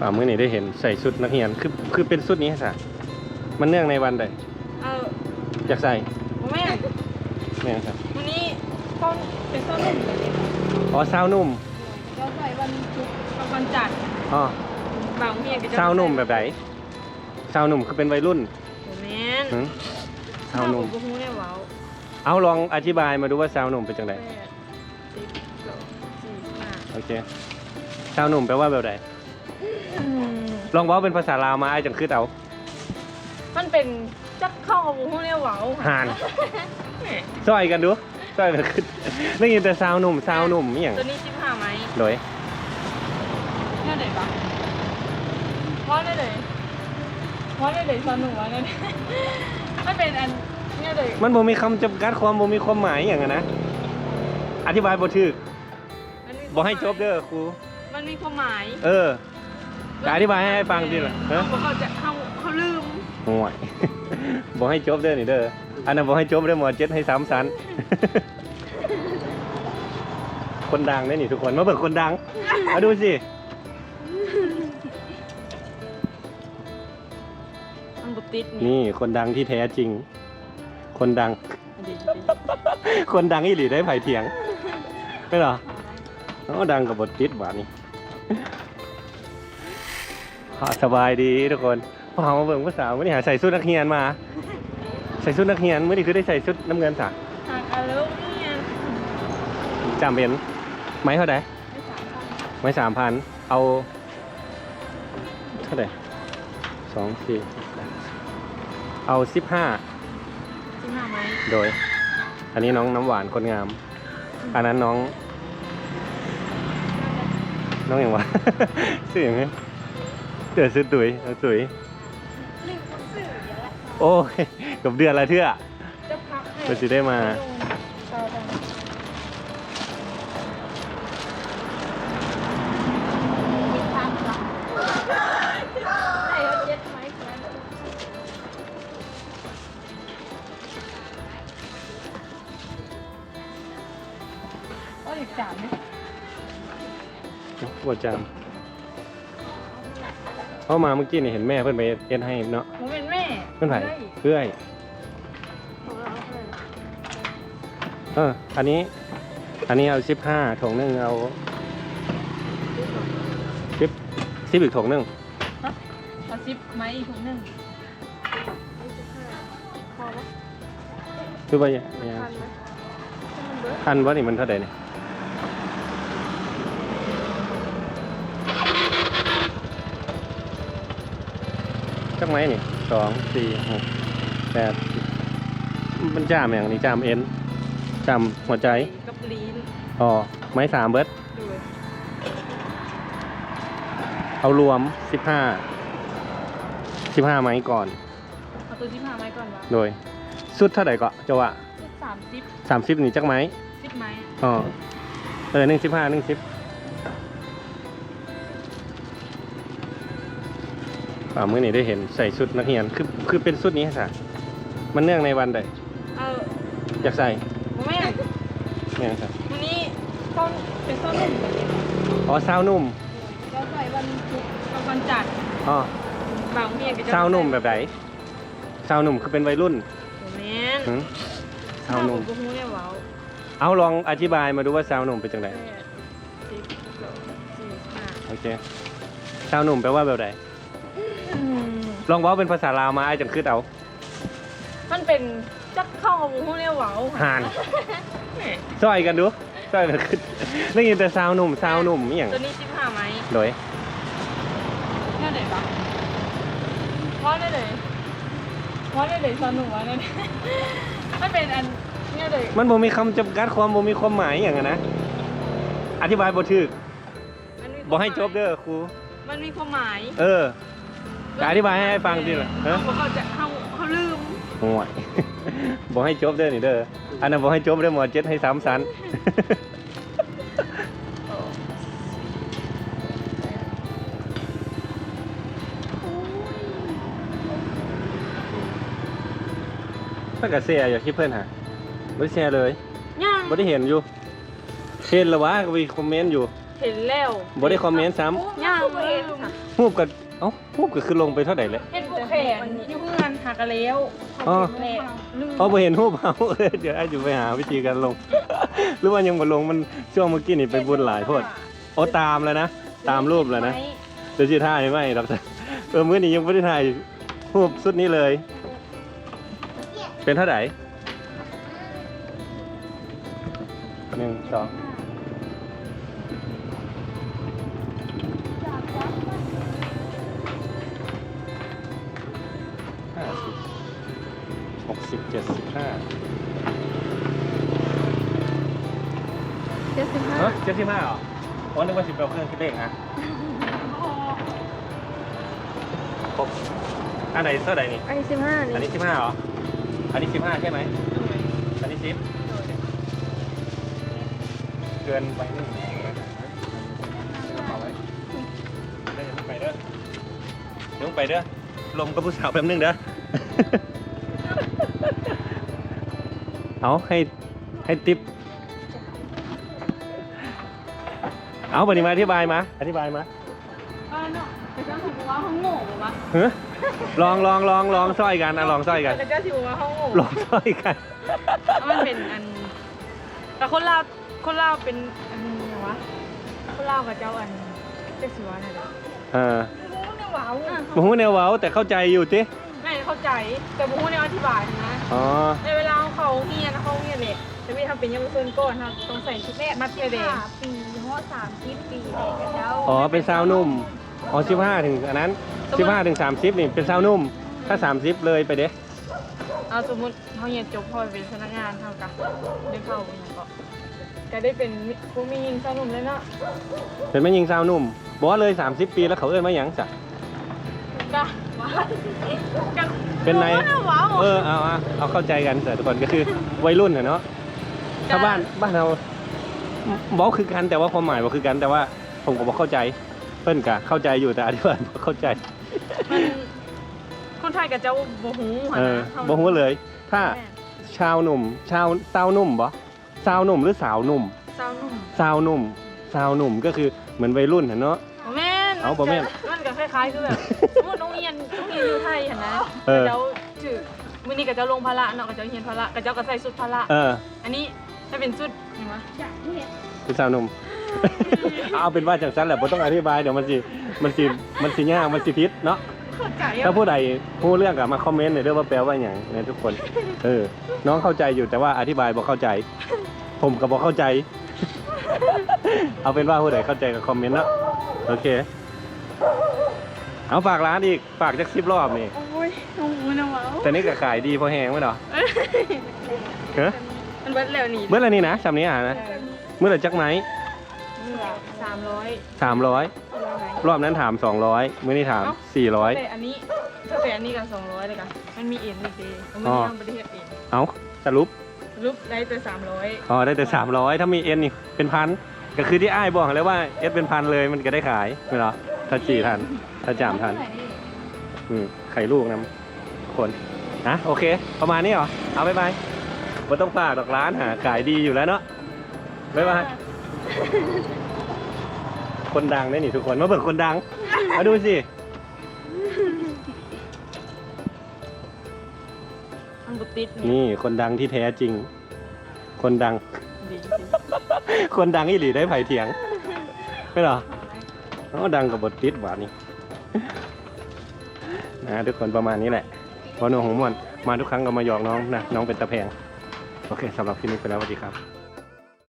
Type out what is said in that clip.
ป่ามื้อนี้ได้เห็นใส่ชุดนักเรียนคือคือเป็นชุดนี้ค่ะมันเนื่องในวันใดเอออยากใส่ผมไม่แม่นครับวันนี้ต้นเป็นต้นหนึ่งเลยอ๋อสาวหนุ่มเราใส่วันพุธกับวันจันทร์อ๋อบางเมียก็จะสาวหนุ่มแบบไหนสาวหนุ่มคือเป็นวัยรุ่นผมแม่นหึสาวหนุ่มผมก็ฮู้ได้เว้าเอาลองอธิบายมาดูว่าสาวหนุ่มเป็นจังไดแปดสิบสองสี่ห้าโอเคสาวหนุ่มแปลว่าแบบไหนอืม ลองเว้าเป็นภาษาลาวมาไอ้จังคือเอามันเป็นจักเข้ากับผมฮู้ได้เว้าห่านซอยกันดูซอยกันขึ้นได้ยินแต่สาวหนุ่มสาวหนุ่มอหย่างตัวนี้สิบห้าไหมโดยเนี่ยไหนปะว่าได้เลยว่าได้เลยสนุกว่าได้เลยมันเป็นอันเนี่ยเลยมันบ่มีคำจำกัดความบ่มีความหมายอย่างนั้นนะอธิบายบ่ถูกมันมีบ่ให้จบเด้อครูมันมีความหมาย เออจะ อธิบายให้ฟังดิล่ะฮะเขาจะเขาเขาลืมห่วยบ่ให้จบเด้อนี่เด้อ อันนั้นบ่ให้จบเด้อหมอเจ็ดให้สามสัน คนดังได้นี่ทุกคนมาเบิกคนดัง มาดูสิมันบุติดนี่คนดังที่แท้จริง คนดังนี่คนดังอีหลีได้ไผ่เถียงไม่เหรออ๋อดังกับบทติดหวานนี่อ่า สบายดีทุกคนพอมาเบิ่งภาษาวมื่อนี้หาใส่ชุดนักเรียนมา ใส่ชุดนักเรียนมื่อนี้คือได้ใส่ชุดน้ำเงินสะทางอารุเนี่ยจำเป็นไม้เท่าไหร่ไม่สามพันไม้สามพันเอาเท่าไหร่สองสี่เอาสิบห้าสิบห้าไหมโดย อันนี้น้องน้ำหวานคนงาม อันนั้นน้อง น้องอย่างวะ ชื่ออย่างไง เดือดซื้อตุ๋ยเอาตุ๋ยหนึ่งคนสื่อเยอะโอ้ยกับเดือนละเทื่อจะพักให้เพื่อสิได้มา ต่อไปมีพักเหรอไหนเอาเจ็ดไหมแค่นั้นโอ้ยจานไหมปวดจาม เข้ามาเมื่อกี้นี่เห็นแม่เพื่อนไปเอ็นให้เนาะผมเป็นแม่เพื่อนไผ่ฮ้ยเพื่อยของเราเพื่อนเอออันนี้ อันนี้เอาสิบห้าถุงหนึ่งเอาสิบสิบอีกถุงหนึ่งเอาซิปไหมอีกถุงหนึ่งพอไหมคือว่าอย่างอย่างทันไหมให้มันเบิดพันว่านี่มันเท่าไหร่เนี่ย จักไหมนี่สองสี่หกแปดสิบมันจามอย่างนี้จามเอ็นจามหัวใจกับลีนอ๋อไม้สามเบิร์ดดูเลยเอารวมสิบห้าสิบห้าไม้ก่อนเอาตัวที่พาไม้ก่อนวะโดย สุดเท่าไหร่ก็จะว่าสิบสามสิบสามสิบนี่จักไม้สิบไม้อะอ๋อเออหนึ่งสิบห้าหนึ่งสิบ ป่ามื้อนี้ได้เห็นใส่ชุดนักเรียนคือคือเป็นชุดนี้ค่ะ มันเนื่องในวันใดเอออยากใส่ผมไม่เนี่ยครับวันนี้ต้นเป็นต้นหนึ่งเลยอ๋อสาวหนุ่มเราใส่วันพุธกับวันจันทร์อ๋อบางเมียก็จะสาวหนุ่มแบบไหนสาวหนุ่มคือเป็นวัยรุ่นผมแม่นหืมสาวหนุ่มผมก็ฮู้ได้เว้าเอาลองอธิบายมาดูว่าสาวหนุ่มเป็นจังไดแปดสิบสองสี่ห้าโอเคสาวหนุ่มแปลว่าแบบไหนอืม ลองเว้าเป็นภาษาลาวมาไอ้จังคือเอามันเป็นจักเข้ากับผมฮู้ได้เว้าห่านแหม่ซอยกันดูซอยกันขึ้นได้ยินแต่สาวหนุ่มสาวหนุ่มอหย่างตัวนี้สิบห้าไหมโดยเนี่ยไหนปะว่าได้เลยว่าได้เลยสนุกว่าได้เลยมันเป็นอันเนี่ยเลยมันบ่มีคำจำกัดความบ่มีความหมายอย่างนั้นนะอธิบายบ่ถูกมันมีบ่ให้จบเด้อครูมันมีความหมาย เออจะ อธิบายให้ฟังดิล่ะฮะเขาเขาจะเขาเขาลืมห่วยบ่ให้จบเด้อนี่เด้อ อันนั้นบ่ให้จบเด้อหมอเจ็ดให้สามสัน เพิ่นก็แชร์อยู่ที่เพิ่นหาบ่ได้แชร์เลยย่างบ่ได้เห็นอยู่เห็นแล้ววะก็มีคอมเมนต์อยู่ เห็นแล้วบ่ได้คอมเมนต์ซ้ย่างเองค่ะำรูปกับเอ้ารูปก็คือลงไปเท่าไหร่แล้วเห็นบุกแขนอยู่เพื่อนหักกันแล้วอ๋อแหลเอาบ่เห็นรูปเขาเดี๋ยวไอาจจะไปหาวิธีการลง หรือว่ายังบ่ลงมันช่วงเมื่อกี้นี่ไปบุญหลายพอดโอตามเลยนะตามรูปเลยนะเดี๋ยวสิท่าให้ไหมครับเออมื้อนี้ยังไม่ได้ถ่ายรูปสุดนี้เลย เป็นเท่าไหร่หนึ่งสอง สิบห้าเฮ้ยเจ็ดสิบห้าเหรออ๋อนึกว่าสิบแปดเครื่องคิดเลขนะครบอันไหนเท่าไหร่นี่ อันนี้สิบห้าอันนี่นี้สิบห้าเหรอ อันนี้สิบห้าใช่ไหมอันนี้สิบเกินไปนี่เอาไว้เดี๋ยวไปเด้อเดี๋ยวไปเด้อ ลมกับผู้สาวแป๊บนึงเด้อ เอาให้ให้ติป เอาปฏิมาอธิบายมา อธิบายมาอ่าเนาะแต่เจ้าถือว่าเขาโง่ปะวะเฮ้ยลองลองลองลองซ้อยกันอะลองซ้อยกัน แต่เจ้าถือว่าเขาโง่ลองซ้อยกัน มันเป็นอัน แต่คนลาวคนลาวเป็นอันไงวะคนลาวกับเจ้าอันเจ๊สิวะเนี่ยเด้อเออบู๊เนี่ยว้าวมหูแนวเว้าแต่เข้าใจอยู่ติไม่เข้าใจแต่บู๊เนี่ยอธิบายนะอ๋อ ในเวลาเขาเฮีย นะเขาเฮียเนี่ยแต่ไม่ทำเป็นยังเซินก่อนครับต้องใส่ชุดมัดเดย์ปีฮอดสามสิบปีเด็กกับเจ้าอ๋อเป็นซาวนุ่มอ๋อสิบห้าถึงอันนั้นสิบห้าถึงสามสิบนี่เป็นซาวนุ่ม ถ้าสามสิบเลยไปเด้เอาสมมติเขาเฮียจบพอเป็นพนักงานเท่ากับได้เข้าอย่างก็ก็ได้เป็นผู้มียิงสนุมเลยเนาะเป็นแม่ยิงซาวนุ่มบอกว่าเลยสามสิบปีแล้วเขาเอื้อนมาหยังจ้ะก็ว้าวก็เป็นไงว้าวเออเอาเอาเอาเข้าใจกันเถอะทุกคนก็คือวัยรุ่นอะเนาะ ถ้าบ้านบ้านเราบอกคือกันแต่ว่าความหมายบอกคือกันแต่ว่าผมก็บอกเข้าใจเพิ่นกะเข้าใจอยู่แต่อธิบายบ่เข้าใจมันคนไทยกับเจ้าบ่ฮู้หั่นเออนะบ่ฮู้เลย ถ้าแม่ชาวหนุ่ม ชาวสาวหนุ่มบ่สาวหนุ่มหรือสาวหนุ่มสาวหนุ่มสาวหนุ่มสาวหนุ่มก็คือเหมือนวัยรุ่นอะเนาะบ่แม่นเอาบ่แม่นมันก็คล้ายๆคือแบบสมมุติโรงเรียนโรงเรียนอยู่ไทยหั่นนะเออเจ้าถือมื้อนี้กับเจ้าลงพละเนาะกับเจ้าเฮียนพละกับเจ้าก็ใส่ชุดพละเอออันนี้ ถ้าเป็นชุดเห็นไหมเป็นสาวหนุ่ม เอาเป็นว่าจังซั่นแหละบ่ต้องอธิบายเดี๋ยวมันสิมันสิมันสิยากมันสิผิดเนาะเข้าใจถ้าผู้ใดผู้เรื่องก็มาคอมเมนต์หน่อยเด้อว่าแปลว่าอย่างนะทุกคน เออ น้องเข้าใจอยู่แต่ว่าอธิบายบอกเข้าใจ ผมก็บอกเข้าใจ เอาเป็นว่าผู้ใดเข้าใจก็คอมเมนต์เนาะโอเค เอาฝากร้านอีกฝากจักสิบรอบนี่โอ้ยโอ้โหนะว้าวแต่นี่ก็ขายดีพอแหงไหมเนาะเฮ้ย มันเบิดแล้วนี่เมื่อไรนี่นะจำนี้อะนะเมื่อไรจักไหมเมื่อสามร้อยสามร้อยรอบนั้นถามสองร้อยเมื่อนี้ถามสี่ร้อยแต่อันนี้ถ้าแต่อันนี้กันสองร้อยเลยกันมันมีเอ็นมีเดย์มันอ๋อทำประเทศเองเอาสรุปรูปได้แต่สามร้อยอ๋อได้แต่สามร้อยถ้ามีเอ็นนี่เป็นพันก็คือที่อ้ายบอกแล้วว่าเอสเป็นพันเลยมันก็ได้ขายไม่หรอถ้าจีทันถ้าจามทันอืมไข่ลูกนะคนนะโอเค ประมาณนี้เหรอ เอาไปไป ไม่ต้องฝากดอกร้านหาขายดีอยู่แล้วเนาะบ๊ายบายคนดังได้นี่ทุกคนมาเบิกคนดัง มาดูสิ มันบุติดนี่คนดังที่แท้จริง คนดัง ดีคนดังอีหลีได้ไผ่เถียง ไม่หรอเขาดังกับบทติดหวานนี่ นะทุกคนประมาณนี้แหละพอหนูของมวนมาทุกครั้งก็มาหยอกน้องนะน้องเป็นตะแพง โอเคสำหรับคลิปนี้ไปแล้วสวัสดีครับ